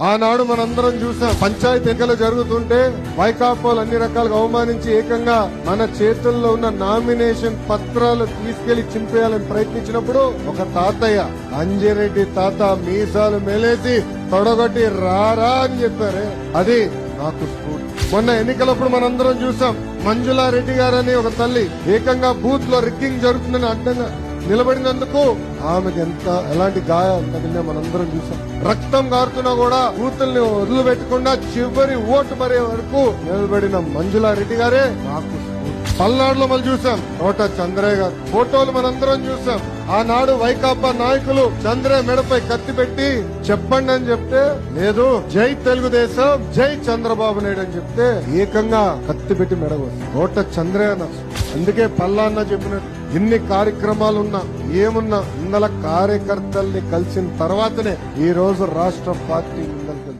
ఆనాడు మనందరం చూసాం. పంచాయతీ ఎన్నికలు జరుగుతుంటే వైకాపాలు అన్ని రకాలుగా అవమానించి ఏకంగా మన చేతుల్లో ఉన్న నామినేషన్ పత్రాలు తీసుకెళ్ళి చింపేయాలని ప్రయత్నించినప్పుడు ఒక తాతయ్య అంజిరెడ్డి తాత మీసాలు మేలేసి తొడగొట్టి రారా అని చెప్పారే. అది నాకు స్ఫూర్తి. మొన్న ఎన్నికలప్పుడు మనందరం చూసాం. మంజులారెడ్డి గారని ఒక తల్లి ఏకంగా బూత్లో రిక్కింగ్ జరుగుతుందని అడ్డంగా నిలబడినందుకు ఆమెకి ఎంత ఎలాంటి గాయాలు తగిలినా మనందరం చూసాం. రక్తం కారుతున్నా కూడా కూతుల్ని వదిలిపెట్టకుండా చివరి ఓటు మరే వరకు నిలబడిన మంజులారెడ్డి గారే నాకు పల్నాడులో మనం చూసాం. కోట చంద్రయ్య గారు. ఫోటోలు మనందరం చూసాం. ఆనాడు వైకాపా నాయకులు చంద్రయ్య మెడపై కత్తి పెట్టి చెప్పండి అని చెప్తే లేదు. జై తెలుగుదేశం జై చంద్రబాబు నాయుడు అని చెప్తే ఏకంగా కత్తి పెట్టి మెడగొచ్చు తోట చంద్రయ్య అందుకే పల్లా అన్న చెప్పినట్టు ఎన్ని కార్యక్రమాలున్నా ఏమున్నా ఇందల కార్యకర్తల్ని కలిసిన తర్వాతనే ఈ రోజు రాష్ట్ర పార్టీ ముందరికి